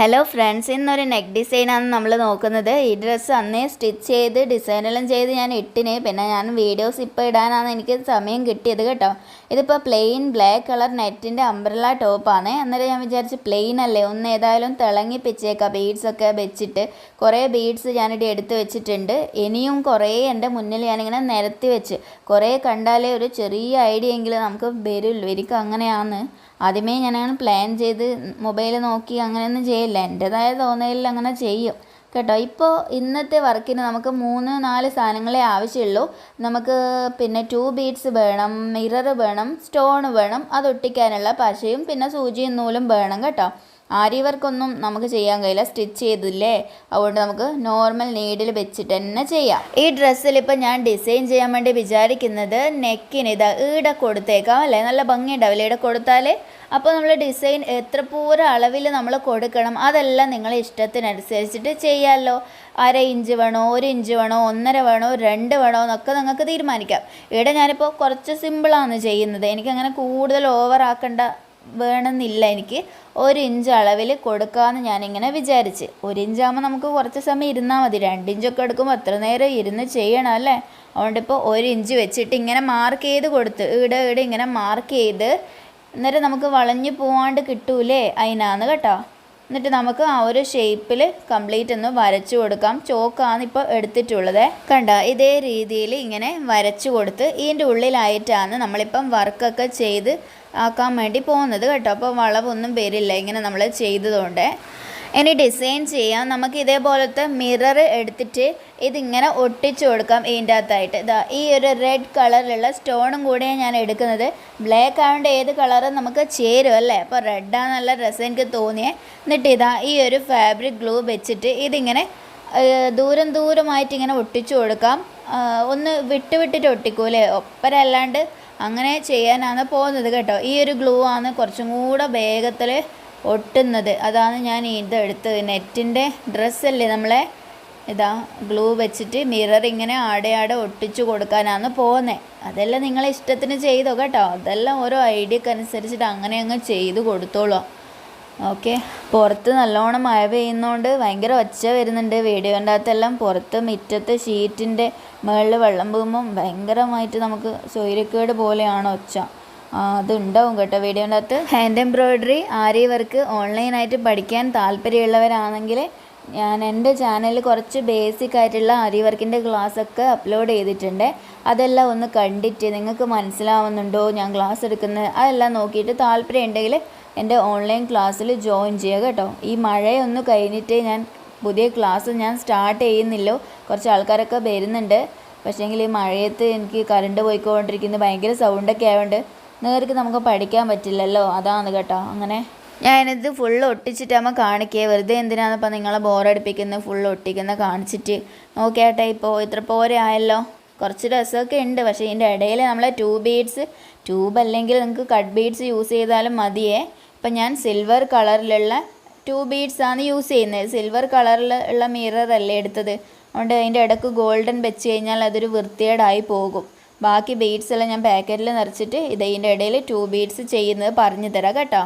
Hello friends ഇന്നൊരു neck ഡിസൈനാണ് നമ്മൾ നോക്കുന്നത്. ഈ ഡ്രസ്സ് അന്നേ സ്റ്റിച്ച് ചെയ്ത് ഡിസൈനെല്ലാം ചെയ്ത് ഞാൻ ഇട്ടിന്. പിന്നെ ഞാൻ വീഡിയോസ് ഇപ്പോൾ ഇടാനാണ് എനിക്ക് സമയം കിട്ടിയത് കേട്ടോ. ഇതിപ്പോൾ പ്ലെയിൻ ബ്ലാക്ക് കളർ നെറ്റിന്റെ അംബ്രല ടോപ്പാണ് അന്നേരം ഞാൻ വിചാരിച്ച് പ്ലെയിൻ അല്ലേ? ഒന്ന് ഏതായാലും തിളങ്ങിപ്പിച്ചേക്കാം ബീഡ്സൊക്കെ വെച്ചിട്ട്. കുറേ ബീഡ്സ് ഞാനിവിടെ എടുത്ത് വെച്ചിട്ടുണ്ട്. ഇനിയും കുറേ എന്റെ മുന്നിൽ ഞാനിങ്ങനെ നിരത്തി വെച്ച്. കുറേ കണ്ടാലേ ഒരു ചെറിയ ഐഡിയ എങ്കിലും നമുക്ക് വരുള്ളൂ എനിക്ക് അങ്ങനെയാണ്. ആദ്യമേ ഞാനങ്ങനെ പ്ലാൻ ചെയ്ത് മൊബൈൽ നോക്കി അങ്ങനെയൊന്നും ചെയ്യില്ല. എന്റെതായ തോന്നലിൽ അങ്ങനെ ചെയ്യും. കേട്ടോ? ഇപ്പോൾ ഇന്നത്തെ വർക്കിന് നമുക്ക് മൂന്ന് നാല് സാധനങ്ങളെ ആവശ്യമുള്ളൂ നമുക്ക് പിന്നെ ടു ബീഡ്സ് വേണം മിറർ വേണം സ്റ്റോൺ വേണം അതൊട്ടിക്കാനുള്ള പശയും പിന്നെ സൂചിയും നൂലും വേണം കേട്ടോ. ആരി വർക്കൊന്നും നമുക്ക് ചെയ്യാൻ കഴിയില്ല. സ്റ്റിച്ച് ചെയ്തില്ലേ? അതുകൊണ്ട് നമുക്ക് നോർമൽ നീഡിൽ വെച്ചിട്ട് തന്നെ ചെയ്യാം. ഈ ഡ്രസ്സിൽ ഇപ്പം ഞാൻ ഡിസൈൻ ചെയ്യാൻ വേണ്ടി വിചാരിക്കുന്നത് നെക്കിന് ഇതാ ഈടെ കൊടുത്തേക്കാം അല്ലേ? നല്ല ഭംഗി ഉണ്ടാവില്ല ഈട കൊടുത്താൽ അപ്പോൾ നമ്മൾ ഡിസൈൻ എത്ര പൂര അളവിൽ നമ്മൾ കൊടുക്കണം അതെല്ലാം നിങ്ങൾ ഇഷ്ടത്തിനനുസരിച്ചിട്ട് ചെയ്യാമല്ലോ അര ഇഞ്ച് വേണോ ഒരു ഇഞ്ച് വേണോ ഒന്നര വേണോ രണ്ട് വേണോ എന്നൊക്കെ നിങ്ങൾക്ക് തീരുമാനിക്കാം. ഇവിടെ ഞാനിപ്പോൾ കുറച്ച് സിമ്പിളാണ് ചെയ്യുന്നത്. എനിക്കങ്ങനെ കൂടുതൽ ഓവർ ആക്കേണ്ട വേണമെന്നില്ല എനിക്ക്. ഒരു ഇഞ്ച് അളവിൽ കൊടുക്കാമെന്ന് ഞാനിങ്ങനെ വിചാരിച്ച്. ഒരു ഇഞ്ചാകുമ്പോൾ നമുക്ക് കുറച്ച് സമയം ഇരുന്നാൽ മതി. രണ്ട് ഇഞ്ചൊക്കെ എടുക്കുമ്പോൾ അത്ര നേരം ഇരുന്ന് ചെയ്യണം അല്ലേ? അതുകൊണ്ട് ഇപ്പോൾ ഒരു ഇഞ്ച് വെച്ചിട്ട് ഇങ്ങനെ മാർക്ക് ചെയ്ത് കൊടുത്ത് ഇവിടെ ഇവിടെ ഇങ്ങനെ മാർക്ക് ചെയ്ത് അന്നേരം നമുക്ക് വളഞ്ഞു പോവാണ്ട് കിട്ടൂലേ അതിനാന്ന് കേട്ടോ. എന്നിട്ട് നമുക്ക് ആ ഒരു ഷേപ്പിൽ കംപ്ലീറ്റ് ഒന്ന് വരച്ചു കൊടുക്കാം. ചോക്കാണ് ഇപ്പോൾ എടുത്തിട്ടുള്ളത്. കണ്ട? ഇതേ രീതിയിൽ ഇങ്ങനെ വരച്ചു കൊടുത്ത് ഇതിന്റെ ഉള്ളിലായിട്ടാണ് നമ്മളിപ്പം വർക്കൊക്കെ ചെയ്ത് ആക്കാൻ വേണ്ടി പോകുന്നത് കേട്ടോ. അപ്പോൾ വളവൊന്നും വരില്ല ഇങ്ങനെ നമ്മൾ ചെയ്തതുകൊണ്ട്. ഇനി ഡിസൈൻ ചെയ്യാം. നമുക്ക് ഇതേപോലത്തെ മിറർ എടുത്തിട്ട് ഇതിങ്ങനെ ഒട്ടിച്ചു കൊടുക്കാം ഇതിന്റെ അകത്തായിട്ട്. ഇതാ ഈ ഒരു റെഡ് കളറിലുള്ള സ്റ്റോണും കൂടെയാണ് ഞാൻ എടുക്കുന്നത്. ബ്ലാക്ക് ആയതുകൊണ്ട് ഏത് കളറും നമുക്ക് ചേരും അല്ലേ? അപ്പോൾ റെഡാണ് നല്ല രസം എനിക്ക് തോന്നിയേ. എന്നിട്ട് ഇതാ ഈ ഒരു ഫാബ്രിക് ഗ്ലൂ വെച്ചിട്ട് ഇതിങ്ങനെ ദൂരം ദൂരമായിട്ട് ഇങ്ങനെ ഒട്ടിച്ചു കൊടുക്കാം. ഒന്ന് വിട്ട് വിട്ടിട്ട് ഒട്ടിക്കൂലേ ഒപ്പരല്ലാണ്ട് അങ്ങനെ ചെയ്യാനാണ് പോകുന്നത് കേട്ടോ. ഈ ഒരു ഗ്ലൂ ആണ് കുറച്ചും കൂടെ വേഗത്തിൽ ഒട്ടുന്നത്. അതാണ് ഞാൻ ഇത് എടുത്തത്. നെറ്റിന്റെ ഡ്രസ്സല്ലേ നമ്മളെ ഇതാ ഗ്ലൂ വെച്ചിട്ട് മിറർ ഇങ്ങനെ ആടെ ആടെ ഒട്ടിച്ചു കൊടുക്കാനാണ് പോകുന്നത് അതെല്ലാം നിങ്ങളെ ഇഷ്ടത്തിന് ചെയ്തോ കേട്ടോ. അതെല്ലാം ഓരോ ഐഡിയക്ക് അനുസരിച്ചിട്ട് അങ്ങനെ അങ്ങ് ചെയ്ത് കൊടുത്തോളൂ. ഓക്കെ. പുറത്ത് നല്ലോണം മഴ പെയ്യുന്നതുകൊണ്ട് ഭയങ്കര ഒച്ച വരുന്നുണ്ട്. വീഡിയോന്റെ അകത്തെല്ലാം പുറത്ത് മുറ്റത്ത് ഷീറ്റിന്റെ മുകളിൽ വെള്ളം പോകുമ്പം ഭയങ്കരമായിട്ട് നമുക്ക് സൂര്യക്കേട് പോലെയാണ് ഒച്ച. അതുണ്ടാവും കേട്ടോ വീഡിയോന്റെ അകത്ത് ഹാൻഡ് എംബ്രോയ്ഡറി ആരി വർക്ക് ഓൺലൈനായിട്ട് പഠിക്കാൻ താല്പര്യമുള്ളവരാണെങ്കിൽ ഞാൻ എന്റെ ചാനലിൽ കുറച്ച് ബേസിക് ആയിട്ടുള്ള ആരി വർക്കിന്റെ ക്ലാസ്സൊക്കെ അപ്ലോഡ് ചെയ്തിട്ടുണ്ട്. അതെല്ലാം ഒന്ന് കണ്ടിട്ട് നിങ്ങൾക്ക് മനസ്സിലാവുന്നുണ്ടോ? ഞാൻ ക്ലാസ് എടുക്കുന്നത് അതെല്ലാം നോക്കിയിട്ട് താല്പര്യം ഉണ്ടെങ്കിൽ എന്റെ ഓൺലൈൻ ക്ലാസ്സിൽ ജോയിൻ ചെയ്യുക കേട്ടോ. ഈ മഴയൊന്ന് കഴിഞ്ഞിട്ട് ഞാൻ പുതിയ ക്ലാസ് ഞാൻ സ്റ്റാർട്ട് ചെയ്യുന്നില്ലോ കുറച്ച് ആൾക്കാരൊക്കെ വരുന്നുണ്ട്. പക്ഷേങ്കിൽ ഈ മഴയത്ത് എനിക്ക് കറണ്ട് പോയിക്കൊണ്ടിരിക്കുന്നത് ഭയങ്കര സൗണ്ടൊക്കെ ആയതുകൊണ്ട് നേർക്ക് നമുക്ക് പഠിക്കാൻ പറ്റില്ലല്ലോ. അതാണ് കേട്ടോ. അങ്ങനെ ഞാനിത് ഫുൾ ഒട്ടിച്ചിട്ടാകുമ്പോൾ കാണിക്കുക വെറുതെ എന്തിനാണെന്നപ്പോൾ നിങ്ങളെ ബോറടിപ്പിക്കുന്നത് ഫുൾ ഒട്ടിക്കുന്ന കാണിച്ചിട്ട്. നോക്കിയാട്ടെ ഇപ്പോൾ ഇത്ര പോരെ ആയല്ലോ. കുറച്ച് രസമൊക്കെ ഉണ്ട്. പക്ഷേ ഇതിന്റെ ഇടയിൽ നമ്മൾ ടൂ ബീഡ്സ് ട്യൂബ് അല്ലെങ്കിൽ നിങ്ങൾക്ക് കട്ട് ബീഡ്സ് യൂസ് ചെയ്താലും മതിയേ. ഇപ്പം ഞാൻ സിൽവർ കളറിലുള്ള ടൂ ബീഡ്സ് ആണ് യൂസ് ചെയ്യുന്നത് സിൽവർ കളറിൽ ഉള്ള മിറർ അല്ലേ എടുത്തത്. അതുകൊണ്ട് അതിന്റെ ഇടയ്ക്ക് ഗോൾഡൻ വെച്ച് കഴിഞ്ഞാൽ അതൊരു വൃത്തികേടായി പോകും. ബാക്കി ബീഡ്സ് എല്ലാം ഞാൻ പാക്കറ്റിൽ നിറച്ചിട്ട് ഇത് ഇതിന്റെ ഇടയിൽ ടു ബീഡ്സ് ചെയ്യുന്നത് പറഞ്ഞു തരാം കേട്ടോ.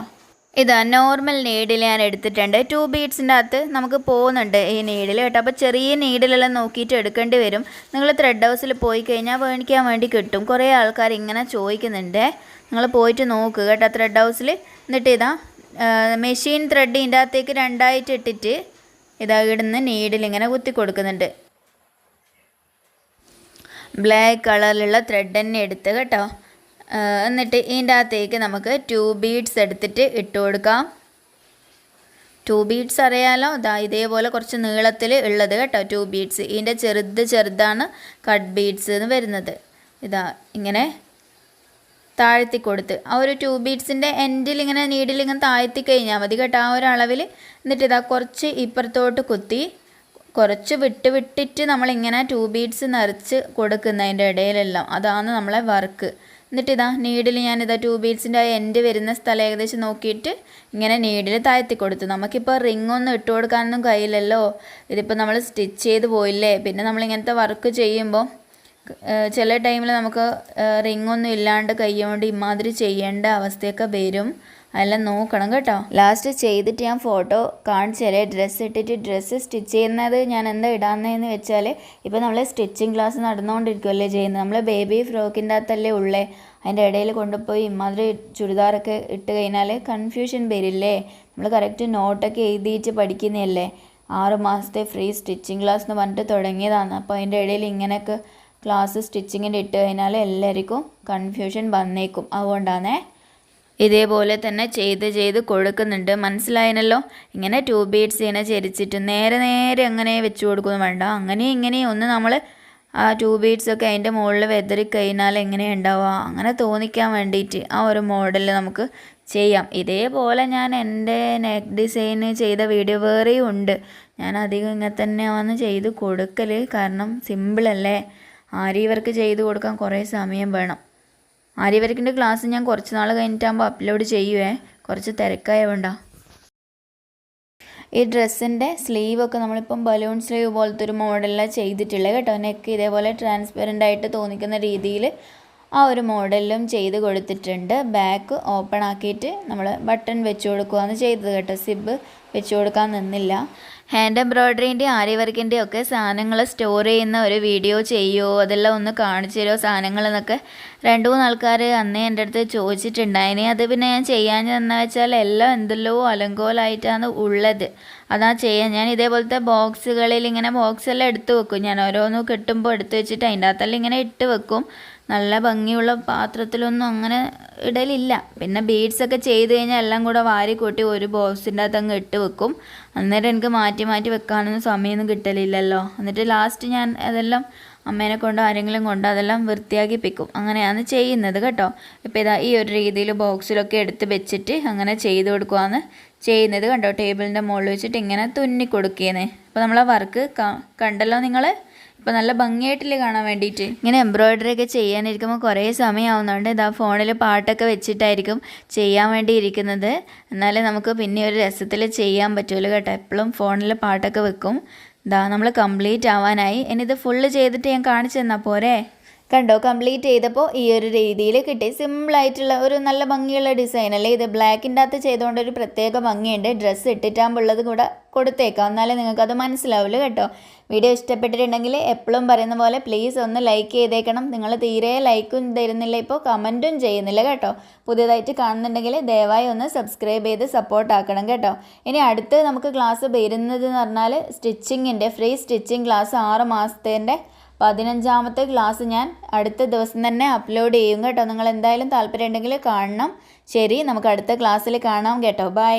ഇതാ നോർമൽ നീഡിൽ ഞാൻ എടുത്തിട്ടുണ്ട്. ടു ബീഡ്സിന്റെ അകത്ത് നമുക്ക് പോകുന്നുണ്ട് ഈ നീഡിൽ കേട്ടോ. അപ്പോൾ ചെറിയ നീഡിലെല്ലാം നോക്കിയിട്ട് എടുക്കേണ്ടി വരും. നിങ്ങൾ ത്രെഡ് ഹൗസിൽ പോയി കഴിഞ്ഞാൽ മേടിക്കാൻ വേണ്ടി കിട്ടും. കുറേ ആൾക്കാർ ഇങ്ങനെ ചോദിക്കുന്നുണ്ട്. നിങ്ങൾ പോയിട്ട് നോക്കുക കേട്ടോ ത്രെഡ് ഹൗസിൽ എന്നിട്ട് ഇതാ മെഷീൻ ത്രെഡ് ഇതിന്റെ അകത്തേക്ക് രണ്ടായിട്ട് ഇട്ടിട്ട് ഇതാ ഇടുന്ന നീഡിൽ ഇങ്ങനെ കുത്തി കൊടുക്കുന്നുണ്ട്. ബ്ലാക്ക് കളറിലുള്ള ത്രെഡ് തന്നെ എടുത്ത് കേട്ടോ. എന്നിട്ട് ഇതിന്റെ അകത്തേക്ക് നമുക്ക് ടു ബീഡ്സ് എടുത്തിട്ട് ഇട്ട് കൊടുക്കാം. ടു ബീഡ്സ് അറിയാലോ? ഇതാ ഇതേപോലെ കുറച്ച് നീളത്തിൽ ഉള്ളത് കേട്ടോ ടു ബീഡ്സ് ഇതിന്റെ ചെറുത് ചെറുതാണ് കട്ട് ബീഡ്സ് എന്ന് വരുന്നത്. ഇതാ ഇങ്ങനെ താഴ്ത്തി കൊടുത്ത്. ആ ഒരു ടു ബീഡ്സിന്റെ എൻഡിൽ ഇങ്ങനെ നീഡിൽ ഇങ്ങനെ താഴ്ത്തി കഴിഞ്ഞാൽ മതി കേട്ടോ ആ ഒരു അളവിൽ എന്നിട്ട് ഇതാ കുറച്ച് ഇപ്പുറത്തോട്ട് കുത്തി കുറച്ച് വിട്ട് വിട്ടിട്ട് നമ്മളിങ്ങനെ ടു ബീഡ്സ് നിറച്ച് കൊടുക്കുന്നതിന്റെ ഇടയിലെല്ലാം അതാണ് നമ്മളെ വർക്ക് എന്നിട്ട് ഇതാ നീഡിൽ ഞാനിതാ ടു ബീഡ്സിന്റെ എൻഡ് വരുന്ന സ്ഥലം ഏകദേശം നോക്കിയിട്ട് ഇങ്ങനെ നീഡിൽ താഴ്ത്തി കൊടുത്തു. നമുക്കിപ്പോൾ റിംഗ് ഒന്നും ഇട്ട് കൊടുക്കാനൊന്നും കഴിയില്ലല്ലോ. ഇതിപ്പോൾ നമ്മൾ സ്റ്റിച്ച് ചെയ്ത് പോയില്ലേ? പിന്നെ നമ്മളിങ്ങനത്തെ വർക്ക് ചെയ്യുമ്പോൾ ചില ടൈമിൽ നമുക്ക് റിംഗ് ഒന്നും ഇല്ലാണ്ട് കൈ കൊണ്ട് ഇമാതിരി ചെയ്യേണ്ട അവസ്ഥയൊക്കെ വരും. അതെല്ലാം നോക്കണം കേട്ടോ. ലാസ്റ്റ് ചെയ്തിട്ട് ഞാൻ ഫോട്ടോ കാണിച്ചു ഡ്രസ്സ് ഇട്ടിട്ട് ഡ്രസ്സ് സ്റ്റിച്ച് ചെയ്യുന്നത് ഞാൻ എന്താ ഇടാന്നതെന്ന് വെച്ചാൽ ഇപ്പോൾ നമ്മൾ സ്റ്റിച്ചിങ് ക്ലാസ് നടന്നുകൊണ്ടിരിക്കുമല്ലേ ചെയ്യുന്നത്. നമ്മൾ ബേബി ഫ്രോക്കിന്റെ അകത്തല്ലേ ഉള്ളേ. അതിന്റെ ഇടയിൽ കൊണ്ടുപോയി ഇമാതിരി ചുരിദാറൊക്കെ ഇട്ട് കഴിഞ്ഞാൽ കൺഫ്യൂഷൻ വരില്ലേ. നമ്മൾ കറക്റ്റ് നോട്ടൊക്കെ എഴുതിയിട്ട് പഠിക്കുന്നതല്ലേ. ആറ് മാസത്തെ ഫ്രീ സ്റ്റിച്ചിങ് ക്ലാസ് എന്ന് പറഞ്ഞിട്ട് തുടങ്ങിയതാണ്. അപ്പോൾ അതിന്റെ ഇടയിൽ ഇങ്ങനെയൊക്കെ ക്ലാസ് സ്റ്റിച്ചിങ്ങിന്റെ ഇട്ട് കഴിഞ്ഞാൽ എല്ലാവർക്കും കൺഫ്യൂഷൻ വന്നേക്കും. അതുകൊണ്ടാണേ ഇതേപോലെ തന്നെ ചെയ്ത് ചെയ്ത് കൊടുക്കുന്നുണ്ട്. മനസ്സിലായനല്ലോ ഇങ്ങനെ ടൂ ബീഡ്സ് ഇങ്ങനെ ചരിച്ചിട്ട് നേരെ നേരെ അങ്ങനെ വെച്ച് കൊടുക്കുന്നു. വേണ്ട അങ്ങനെ ഇങ്ങനെ ഒന്ന് നമ്മൾ ആ ടൂ ബീഡ്സ് ഒക്കെ അതിന്റെ മുകളിൽ വെതറി കഴിഞ്ഞാൽ എങ്ങനെ ഉണ്ടാവുക? അങ്ങനെ തോന്നിക്കാൻ വേണ്ടിയിട്ട് ആ ഒരു മോഡൽ നമുക്ക് ചെയ്യാം. ഇതേപോലെ ഞാൻ എന്റെ നെക്ക് ഡിസൈൻ ചെയ്ത വീഡിയോ വേറെയും ഉണ്ട്. ഞാൻ അധികം ഇങ്ങനെ വന്ന് ചെയ്ത് കൊടുക്കൽ കാരണം സിമ്പിളല്ലേ ആരി ഇവർക്ക് ചെയ്ത് കൊടുക്കാൻ കുറേ സമയം വേണം. ആര്യവർക്കിന്റെ ക്ലാസ് ഞാൻ കുറച്ച് നാൾ കഴിഞ്ഞിട്ടാകുമ്പോൾ അപ്ലോഡ് ചെയ്യുവേ. കുറച്ച് തിരക്കായ വേണ്ട ഈ ഡ്രസ്സിന്റെ സ്ലീവൊക്കെ നമ്മളിപ്പം ബലൂൺ സ്ലീവ് പോലത്തെ ഒരു മോഡലിലാണ് ചെയ്തിട്ടുള്ളത് കേട്ടോ. നെക്ക് ഇതേപോലെ ട്രാൻസ്പെറന്റ് ആയിട്ട് തോന്നിക്കുന്ന രീതിയിൽ ആ ഒരു മോഡലിലും ചെയ്ത് കൊടുത്തിട്ടുണ്ട്. ബാക്ക് ഓപ്പൺ ആക്കിയിട്ട് നമ്മൾ ബട്ടൺ വെച്ച് കൊടുക്കുകയാണ് ചെയ്തത് കേട്ടോ. സിബ് വെച്ച് കൊടുക്കാൻ നിന്നില്ല. ഹാൻഡ് എംബ്രോയ്ഡറിന്റെ ആരി വർക്കിന്റെ ഒക്കെ സാധനങ്ങൾ സ്റ്റോർ ചെയ്യുന്ന ഒരു വീഡിയോ ചെയ്യുമോ അതെല്ലാം ഒന്ന് കാണിച്ചു തരുമോ സാധനങ്ങൾ എന്നൊക്കെ രണ്ട് മൂന്ന് ആൾക്കാർ അന്നേ എന്റെ അടുത്ത് ചോദിച്ചിട്ടുണ്ടായിനി. അത് പിന്നെ ഞാൻ ചെയ്യാൻ എന്ന് വെച്ചാൽ എല്ലാം എന്തെല്ലോ അലങ്കോലായിട്ടാണ് ഉള്ളത്. അതാ ചെയ്യാൻ ഞാൻ ഇതേപോലത്തെ ബോക്സുകളിൽ ഇങ്ങനെ ബോക്സ് എല്ലാം എടുത്ത് വെക്കും. ഞാൻ ഓരോന്നും കിട്ടുമ്പോൾ എടുത്ത് വെച്ചിട്ട് അതിന്റെ അകത്തെല്ലാം ഇങ്ങനെ ഇട്ട് വെക്കും. നല്ല ഭംഗിയുള്ള പാത്രത്തിലൊന്നും അങ്ങനെ ഇടലില്ല. പിന്നെ ബീഡ്സൊക്കെ ചെയ്ത് കഴിഞ്ഞാൽ എല്ലാം കൂടെ വാരി കൂട്ടി ഒരു ബോക്സിന്റെ അകത്ത് അങ്ങ് ഇട്ട് വെക്കും. അന്നേരം എനിക്ക് മാറ്റി മാറ്റി വെക്കാനൊന്നും സമയമൊന്നും കിട്ടലില്ലല്ലോ. എന്നിട്ട് ലാസ്റ്റ് ഞാൻ അതെല്ലാം അമ്മേനെ കൊണ്ട് ആരെങ്കിലും കൊണ്ട് അതെല്ലാം വൃത്തിയാക്കിപ്പിക്കും അങ്ങനെയാണ് ചെയ്യുന്നത് കേട്ടോ. ഇപ്പോൾ ഇതാ ഈ ഒരു രീതിയിൽ ബോക്സിലൊക്കെ എടുത്ത് വെച്ചിട്ട് അങ്ങനെ ചെയ്ത് കൊടുക്കുകയാണ് ചെയ്യുന്നത് കണ്ടോ? ടേബിളിന്റെ മുകളിൽ വെച്ചിട്ട് ഇങ്ങനെ തുന്നി കൊടുക്കുന്നേ അപ്പോൾ നമ്മളെ വർക്ക് കണ്ടല്ലോ നിങ്ങൾ ഇപ്പോൾ നല്ല ഭംഗിയായിട്ടില്ലേ കാണാൻ വേണ്ടിയിട്ട് ഇങ്ങനെ എംബ്രോയ്ഡറി ഒക്കെ ചെയ്യാനിരിക്കുമ്പോൾ കുറേ സമയമാവുന്നതുകൊണ്ട് ഇതാ ഫോണിൽ പാട്ടൊക്കെ വെച്ചിട്ടായിരിക്കും ചെയ്യാൻ വേണ്ടി ഇരിക്കുന്നത് എന്നാലേ നമുക്ക് പിന്നെ ഒരു രസത്തിൽ ചെയ്യാൻ പറ്റുമല്ലോ കേട്ടോ. എപ്പോഴും ഫോണിൽ പാട്ടൊക്കെ വെക്കും. ഇതാ നമ്മൾ കംപ്ലീറ്റ് ആവാനായി. ഇനി ഇത് ഫുള്ള് ചെയ്തിട്ട് ഞാൻ കാണിച്ചു തന്നാൽ പോരെ? കണ്ടോ? കംപ്ലീറ്റ് ചെയ്തപ്പോൾ ഈ ഒരു രീതിയിൽ കിട്ടി. സിമ്പിളായിട്ടുള്ള ഒരു നല്ല ഭംഗിയുള്ള ഡിസൈൻ അല്ലേ? ഇത് ബ്ലാക്കിന്റെ അകത്ത് ചെയ്തുകൊണ്ട് ഒരു പ്രത്യേക ഭംഗിയുണ്ട്. ഡ്രസ്സ് ഇട്ടിട്ടാകുമ്പോഴുള്ളത് കൂടെ കൊടുത്തേക്കാം. എന്നാലേ നിങ്ങൾക്കത് മനസ്സിലാവില്ല കേട്ടോ. വീഡിയോ ഇഷ്ടപ്പെട്ടിട്ടുണ്ടെങ്കിൽ എപ്പോഴും പറയുന്ന പോലെ പ്ലീസ് ഒന്ന് ലൈക്ക് ചെയ്തേക്കണം. നിങ്ങൾ തീരെ ലൈക്കും തരുന്നില്ല ഇപ്പോൾ കമന്റും ചെയ്യുന്നില്ല കേട്ടോ. പുതിയതായിട്ട് കാണുന്നുണ്ടെങ്കിൽ ദയവായി ഒന്ന് സബ്സ്ക്രൈബ് ചെയ്ത് സപ്പോർട്ട് ആക്കണം കേട്ടോ. ഇനി അടുത്ത് നമുക്ക് ക്ലാസ് വരുന്നത് എന്ന് പറഞ്ഞാൽ സ്റ്റിച്ചിങ്ങിന്റെ ഫ്രീ സ്റ്റിച്ചിങ് ക്ലാസ് ആറ് മാസത്തേന്റെ പതിനഞ്ചാമത്തെ ക്ലാസ് ഞാൻ അടുത്ത ദിവസം തന്നെ അപ്ലോഡ് ചെയ്യും കേട്ടോ. നിങ്ങൾ എന്തായാലും താല്പര്യം ഉണ്ടെങ്കിൽ കാണണം. ശരി നമുക്ക് അടുത്ത ക്ലാസ്സിൽ കാണാം കേട്ടോ. ബൈ